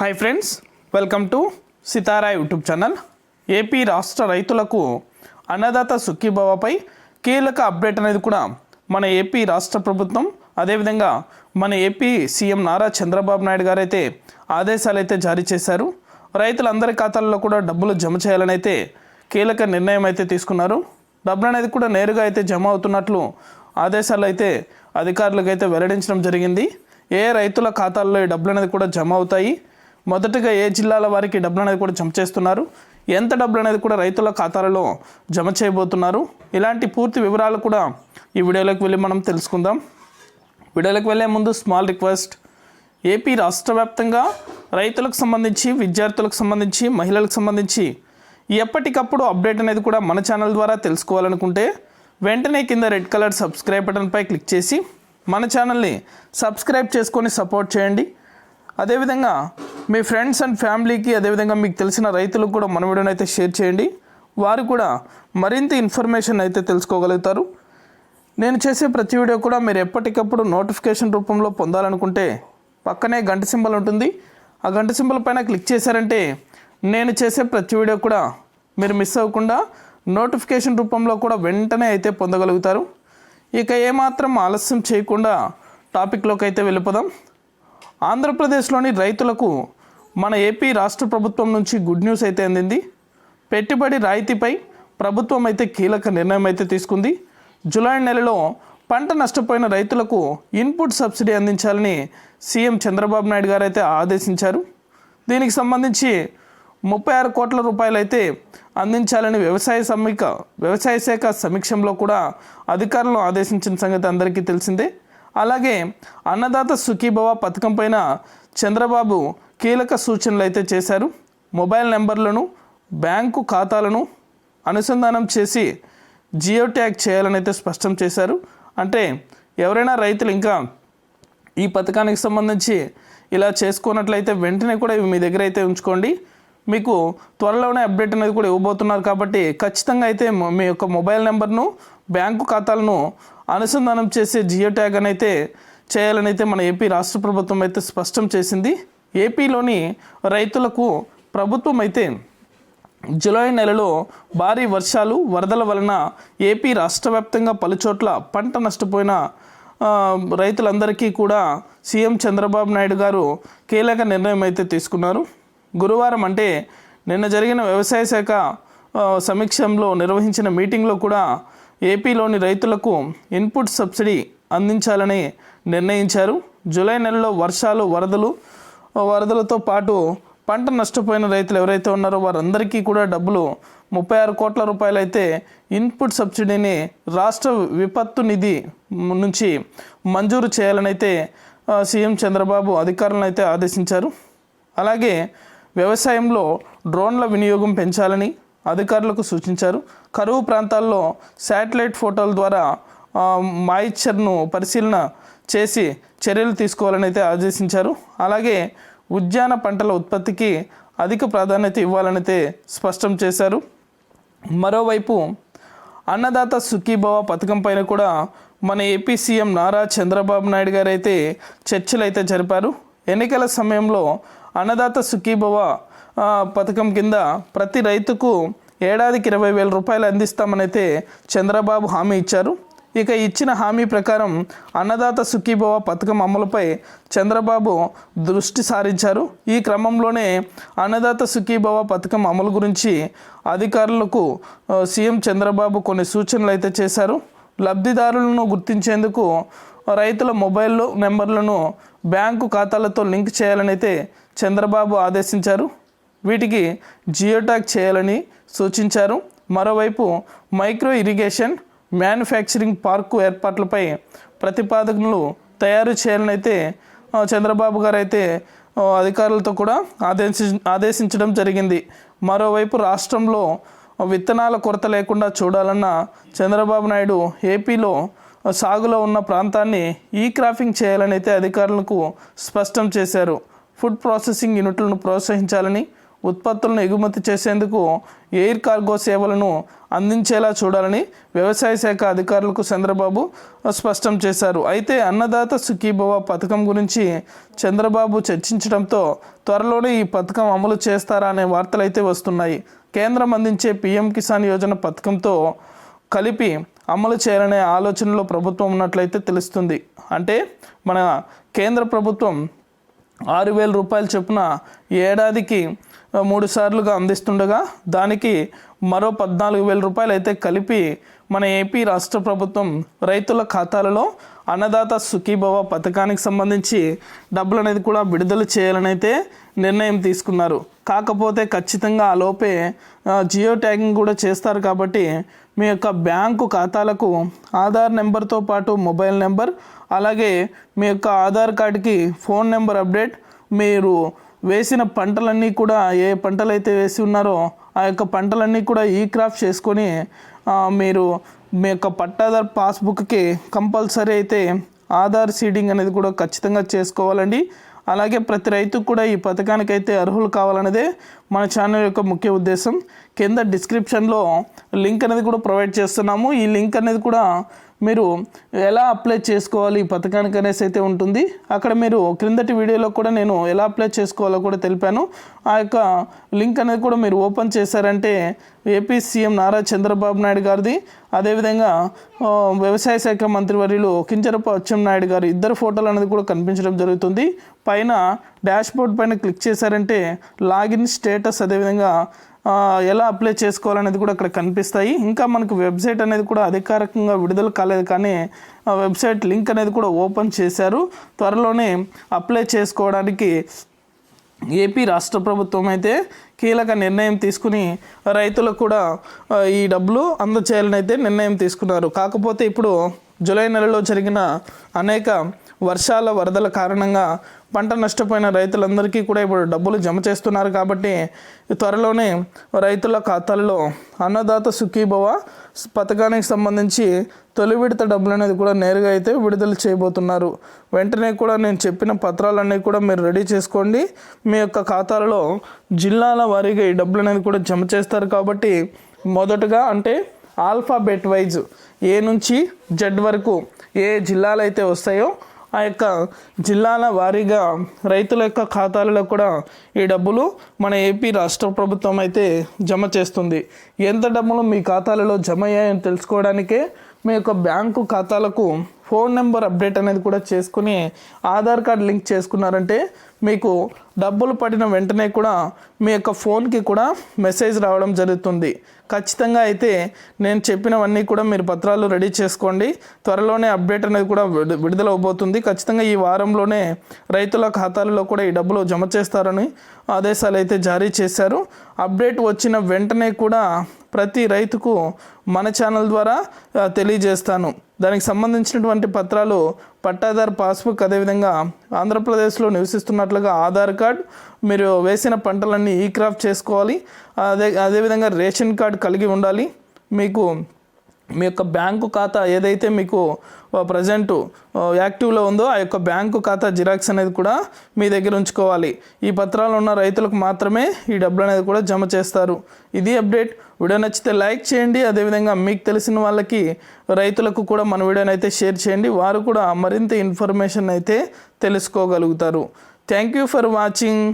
Hi friends welcome to Sitara YouTube channel AP రాష్ట్ర రైతులకు అన్నదాత సుఖీభావపై కీలక అప్డేట్ అనేది కూడా మన ఏపీ రాష్ట్ర ప్రభుత్వం అదేవిధంగా మన ఏపీ సీఎం నారా చంద్రబాబు నాయుడు గారు అయితే ఆదేశాలు అయితే జారీ చేశారు. రైతులందరి ఖాతాల్లో కూడా డబ్బులు జమ చేయాలని అయితే కీలక నిర్ణయం అయితే తీసుకున్నారు. డబ్బులు అనేది కూడా నేరుగా అయితే జమ అవుతున్నట్లు ఆదేశాలు అయితే అధికారులకు అయితే వెల్లడించడం జరిగింది. ఏ రైతుల ఖాతాల్లో ఈ డబ్బులు అనేది కూడా జమ అవుతాయి? మొదటగా ఏ జిల్లాల వారికి డబ్బులు అనేది కూడా జమ చేస్తున్నారు? ఎంత డబ్బులు అనేది కూడా రైతుల ఖాతాలలో జమ చేయబోతున్నారు? ఇలాంటి పూర్తి వివరాలు కూడా ఈ వీడియోలోకి వెళ్ళి మనం తెలుసుకుందాం. వీడియోలోకి వెళ్ళే ముందు స్మాల్ రిక్వెస్ట్ ఏపీ రాష్ట్ర వ్యాప్తంగా రైతులకు సంబంధించి విద్యార్థులకు సంబంధించి మహిళలకు సంబంధించి ఎప్పటికప్పుడు అప్డేట్ అనేది కూడా మన ఛానల్ ద్వారా తెలుసుకోవాలనుకుంటే వెంటనే కింద రెడ్ కలర్ సబ్స్క్రైబ్ బటన్పై క్లిక్ చేసి మన ఛానల్ని సబ్స్క్రైబ్ చేసుకొని సపోర్ట్ చేయండి. అదేవిధంగా మీ ఫ్రెండ్స్ అండ్ ఫ్యామిలీకి అదేవిధంగా మీకు తెలిసిన రైతులకు కూడా మన వీడియోని అయితే షేర్ చేయండి. వారు కూడా మరింత ఇన్ఫర్మేషన్ అయితే తెలుసుకోగలుగుతారు. నేను చేసే ప్రతి వీడియో కూడా మీరు ఎప్పటికప్పుడు నోటిఫికేషన్ రూపంలో పొందాలనుకుంటే పక్కనే గంట సింబల్ ఉంటుంది. ఆ గంట సింబల్ పైన క్లిక్ చేశారంటే నేను చేసే ప్రతి వీడియో కూడా మీరు మిస్ అవ్వకుండా నోటిఫికేషన్ రూపంలో కూడా వెంటనే అయితే పొందగలుగుతారు. ఇక ఏమాత్రం ఆలస్యం చేయకుండా టాపిక్లోకి అయితే వెళ్ళిపోదాం. ఆంధ్రప్రదేశ్లోని రైతులకు మన ఏపీ రాష్ట్ర ప్రభుత్వం నుంచి గుడ్ న్యూస్ అయితే అందింది. పెట్టుబడి రాయితీపై ప్రభుత్వం అయితే కీలక నిర్ణయం అయితే తీసుకుంది. జూలై నెలలో పంట నష్టపోయిన రైతులకు ఇన్పుట్ సబ్సిడీ అందించాలని సీఎం చంద్రబాబు నాయుడు గారు అయితే ఆదేశించారు. దీనికి సంబంధించి ముప్పై ఆరు కోట్ల రూపాయలు అయితే అందించాలని వ్యవసాయ సమీక వ్యవసాయ శాఖ సమీక్షంలో కూడా అధికారులను ఆదేశించిన సంగతి అందరికీ తెలిసిందే. అలాగే అన్నదాత సుఖీభవ పథకం పైన చంద్రబాబు కీలక సూచనలు అయితే చేశారు. మొబైల్ నెంబర్లను బ్యాంకు ఖాతాలను అనుసంధానం చేసి జియో ట్యాగ్ చేయాలని అయితే స్పష్టం చేశారు. అంటే ఎవరైనా రైతులు ఇంకా ఈ పథకానికి సంబంధించి ఇలా చేసుకున్నట్లయితే వెంటనే కూడా ఇవి మీ దగ్గర అయితే ఉంచుకోండి. మీకు త్వరలోనే అప్డేట్ అనేది కూడా ఇవ్వబోతున్నారు కాబట్టి ఖచ్చితంగా అయితే మీ యొక్క మొబైల్ నెంబర్ను బ్యాంకు ఖాతాలను అనుసంధానం చేసే జియో ట్యాగ్ అని అయితే చేయాలని అయితే మన ఏపీ రాష్ట్ర ప్రభుత్వం అయితే స్పష్టం చేసింది. ఏపీలోని రైతులకు ప్రభుత్వం అయితే జూలై నెలలో భారీ వర్షాలు వరదల వలన ఏపీ రాష్ట్ర వ్యాప్తంగా పలుచోట్ల పంట నష్టపోయిన రైతులందరికీ కూడా సీఎం చంద్రబాబు నాయుడు గారు కీలక నిర్ణయం అయితే తీసుకున్నారు. గురువారం అంటే నిన్న జరిగిన వ్యవసాయ శాఖ సమీక్షంలో నిర్వహించిన మీటింగ్లో కూడా ఏపీలోని రైతులకు ఇన్పుట్ సబ్సిడీ అందించాలని నిర్ణయించారు. జూలై నెలలో వర్షాలు వరదలు వరదలతో పాటు పంట నష్టపోయిన రైతులు ఎవరైతే ఉన్నారో వారందరికీ కూడా డబ్బులు ముప్పై ఆరు కోట్ల రూపాయలు అయితే ఇన్పుట్ సబ్సిడీని రాష్ట్ర విపత్తు నిధి నుంచి మంజూరు చేయాలని అయితే సీఎం చంద్రబాబు అధికారులను అయితే ఆదేశించారు. అలాగే వ్యవసాయంలో డ్రోన్ల వినియోగం పెంచాలని అధికారులకు సూచించారు. కరువు ప్రాంతాల్లో శాటిలైట్ ఫోటోల ద్వారా మాయిశ్చర్ను పరిశీలన చేసి చర్యలు తీసుకోవాలని అయితే ఆదేశించారు. అలాగే ఉద్యాన పంటల ఉత్పత్తికి అధిక ప్రాధాన్యత ఇవ్వాలని అయితే స్పష్టం చేశారు. మరోవైపు అన్నదాత సుఖీభవ పథకం పైన కూడా మన ఏపీ సీఎం నారా చంద్రబాబు నాయుడు గారు అయితే చర్చలు అయితే జరిపారు. ఎన్నికల సమయంలో అన్నదాత సుఖీభవ పథకం కింద ప్రతి రైతుకు ఏడాదికి ఇరవై వేల రూపాయలు అందిస్తామనైతే చంద్రబాబు హామీ ఇచ్చారు. ఇక ఇచ్చిన హామీ ప్రకారం అన్నదాత సుఖీభవ పథకం అమలుపై చంద్రబాబు దృష్టి సారించారు. ఈ క్రమంలోనే అన్నదాత సుఖీభవ పథకం అమలు గురించి అధికారులకు సీఎం చంద్రబాబు కొన్ని సూచనలు అయితే చేశారు. లబ్ధిదారులను గుర్తించేందుకు రైతుల మొబైల్ నెంబర్లను బ్యాంకు ఖాతాలతో లింక్ చేయాలని అయితే చంద్రబాబు ఆదేశించారు. వీటికి జియోటాక్ చేయాలని సూచించారు. మరోవైపు మైక్రో ఇరిగేషన్ మ్యానుఫ్యాక్చరింగ్ పార్కు ఏర్పాట్లపై ప్రతిపాదనలు తయారు చేయాలని అయితే చంద్రబాబు గారు అయితే అధికారులతో కూడా ఆదేశి ఆదేశించడం జరిగింది. మరోవైపు రాష్ట్రంలో విత్తనాల కొరత లేకుండా చూడాలన్న చంద్రబాబు నాయుడు ఏపీలో సాగులో ఉన్న ప్రాంతాన్ని ఈ క్రాఫింగ్ చేయాలని అయితే అధికారులకు స్పష్టం చేశారు. ఫుడ్ ప్రాసెసింగ్ యూనిట్లను ప్రోత్సహించాలని ఉత్పత్తులను ఎగుమతి చేసేందుకు ఎయిర్ కార్గో సేవలను అందించేలా చూడాలని వ్యవసాయ శాఖ అధికారులకు చంద్రబాబు స్పష్టం చేశారు. అయితే అన్నదాత సుఖీభవ పథకం గురించి చంద్రబాబు చర్చించడంతో త్వరలోనే ఈ పథకం అమలు చేస్తారా అనే వార్తలైతే వస్తున్నాయి. కేంద్రం అందించే పీఎం కిసాన్ యోజన పథకంతో కలిపి అమలు చేయాలనే ఆలోచనలో ప్రభుత్వం ఉన్నట్లయితే తెలుస్తుంది. అంటే మన కేంద్ర ప్రభుత్వం ఆరు వేల రూపాయలు చొప్పున ఏడాదికి మూడు సార్లుగా అందిస్తుండగా దానికి మరో పద్నాలుగు వేల రూపాయలు అయితే కలిపి మన ఏపీ రాష్ట్ర ప్రభుత్వం రైతుల ఖాతాలలో అన్నదాత సుఖీభవ పథకానికి సంబంధించి డబ్బులు అనేది కూడా విడుదల చేయాలని అయితే నిర్ణయం తీసుకున్నారు. కాకపోతే ఖచ్చితంగా ఆ లోపే జియో ట్యాగింగ్ కూడా చేస్తారు కాబట్టి మీ యొక్క బ్యాంకు ఖాతాలకు ఆధార్ నెంబర్తో పాటు మొబైల్ నెంబర్ అలాగే మీ యొక్క ఆధార్ కార్డుకి ఫోన్ నెంబర్ అప్డేట్ మీరు వేసిన పంటలన్నీ కూడా ఏ పంటలు అయితే వేసి ఉన్నారో ఆ యొక్క పంటలన్నీ కూడా ఈ క్రాఫ్ట్ చేసుకొని మీరు మీ యొక్క పట్టాదార్ పాస్బుక్కి కంపల్సరీ అయితే ఆధార్ సీడింగ్ అనేది కూడా ఖచ్చితంగా చేసుకోవాలండి. అలాగే ప్రతి రైతుకు కూడా ఈ పథకానికి అయితే అర్హులు కావాలనేదే మన ఛానల్ యొక్క ముఖ్య ఉద్దేశం. కింద డిస్క్రిప్షన్లో లింక్ అనేది కూడా ప్రొవైడ్ చేస్తున్నాము. ఈ లింక్ అనేది కూడా మీరు ఎలా అప్లై చేసుకోవాలి ఈ పథకానికి అనేసి అయితే ఉంటుంది. అక్కడ మీరు క్రిందటి వీడియోలో కూడా నేను ఎలా అప్లై చేసుకోవాలో కూడా తెలిపాను. ఆ యొక్క లింక్ అనేది కూడా మీరు ఓపెన్ చేశారంటే ఏపీ సీఎం నారా చంద్రబాబు నాయుడు గారిది అదేవిధంగా వ్యవసాయ శాఖ మంత్రివర్యులు కించరపు అచ్చెన్నాయుడు గారు ఇద్దరు ఫోటోలు అనేది కూడా కనిపించడం జరుగుతుంది. పైన డాష్ బోర్డ్ పైన క్లిక్ చేశారంటే లాగిన్ స్టేటస్ అదేవిధంగా ఎలా అప్లై చేసుకోవాలనేది కూడా అక్కడ కనిపిస్తాయి. ఇంకా మనకు వెబ్సైట్ అనేది కూడా అధికారికంగా విడుదల కాలేదు కానీ ఆ వెబ్సైట్ లింక్ అనేది కూడా ఓపెన్ చేశారు. త్వరలోనే అప్లై చేసుకోవడానికి ఏపీ రాష్ట్ర ప్రభుత్వం అయితే కీలక నిర్ణయం తీసుకుని రైతులకు కూడా ఈ డబ్బులు అందచేయాలని అయితే నిర్ణయం తీసుకున్నారు. కాకపోతే ఇప్పుడు జూలై నెలలో జరిగిన అనేక వర్షాల వరదల కారణంగా పంట నష్టపోయిన రైతులందరికీ కూడా ఇప్పుడు డబ్బులు జమ చేస్తున్నారు కాబట్టి త్వరలోనే రైతుల ఖాతాల్లో అన్నదాత సుఖీభవ పథకానికి సంబంధించి తొలి విడత డబ్బులు అనేది కూడా నేరుగా అయితే విడుదల చేయబోతున్నారు. వెంటనే కూడా నేను చెప్పిన పత్రాలన్నీ కూడా మీరు రెడీ చేసుకోండి. మీ యొక్క ఖాతాలలో జిల్లాల వారీగా ఈ డబ్బులు అనేది కూడా జమ చేస్తారు కాబట్టి మొదటగా అంటే ఆల్ఫాబెట్ వైజ్ ఏ నుంచి జెడ్ వరకు ఏ జిల్లాలు అయితే వస్తాయో ఆ యొక్క జిల్లాల వారీగా రైతుల యొక్క ఖాతాలలో కూడా ఈ డబ్బులు మన ఏపీ రాష్ట్ర ప్రభుత్వం అయితే జమ చేస్తుంది. ఎంత డబ్బులు మీ ఖాతాలలో జమ అయ్యాయని తెలుసుకోవడానికే మీ యొక్క బ్యాంకు ఖాతాలకు ఫోన్ నెంబర్ అప్డేట్ అనేది కూడా చేసుకుని ఆధార్ కార్డ్ లింక్ చేసుకున్నారంటే మీకు డబ్బులు పడిన వెంటనే కూడా మీ యొక్క ఫోన్కి కూడా మెసేజ్ రావడం జరుగుతుంది. ఖచ్చితంగా అయితే నేను చెప్పినవన్నీ కూడా మీరు పత్రాలు రెడీ చేసుకోండి. త్వరలోనే అప్డేట్ అనేది కూడా విడు- విడుదల అవబోతుంది ఖచ్చితంగా ఈ వారంలోనే రైతుల ఖాతాలలో కూడా ఈ డబ్బులు జమ చేస్తారని ఆదేశాలు అయితే జారీ చేశారు. అప్డేట్ వచ్చిన వెంటనే కూడా ప్రతి రైతుకు మన ఛానల్ ద్వారా తెలియజేస్తాను. దానికి సంబంధించినటువంటి పత్రాలు పట్టాదార్ పాస్బుక్ అదేవిధంగా ఆంధ్రప్రదేశ్లో నివసిస్తున్నట్లుగా ఆధార్ కార్డ్ మీరు వేసిన పంటలన్నీ ఈ క్రాఫ్ట్ చేసుకోవాలి. అదే అదేవిధంగా రేషన్ కార్డ్ కలిగి ఉండాలి. మీకు మీ యొక్క బ్యాంకు ఖాతా ఏదైతే మీకు ప్రజెంట్ యాక్టివ్లో ఉందో ఆ యొక్క బ్యాంకు ఖాతా జిరాక్స్ అనేది కూడా మీ దగ్గర ఉంచుకోవాలి. ఈ పత్రాలు ఉన్న రైతులకు మాత్రమే ఈ డబ్బులు అనేది కూడా జమ చేస్తారు. ఇది అప్డేట్. వీడియో నచ్చితే లైక్ చేయండి. అదేవిధంగా మీకు తెలిసిన వాళ్ళకి రైతులకు కూడా మన వీడియోని అయితే షేర్ చేయండి. వారు కూడా మరింత ఇన్ఫర్మేషన్ అయితే తెలుసుకోగలుగుతారు. Thank you for watching.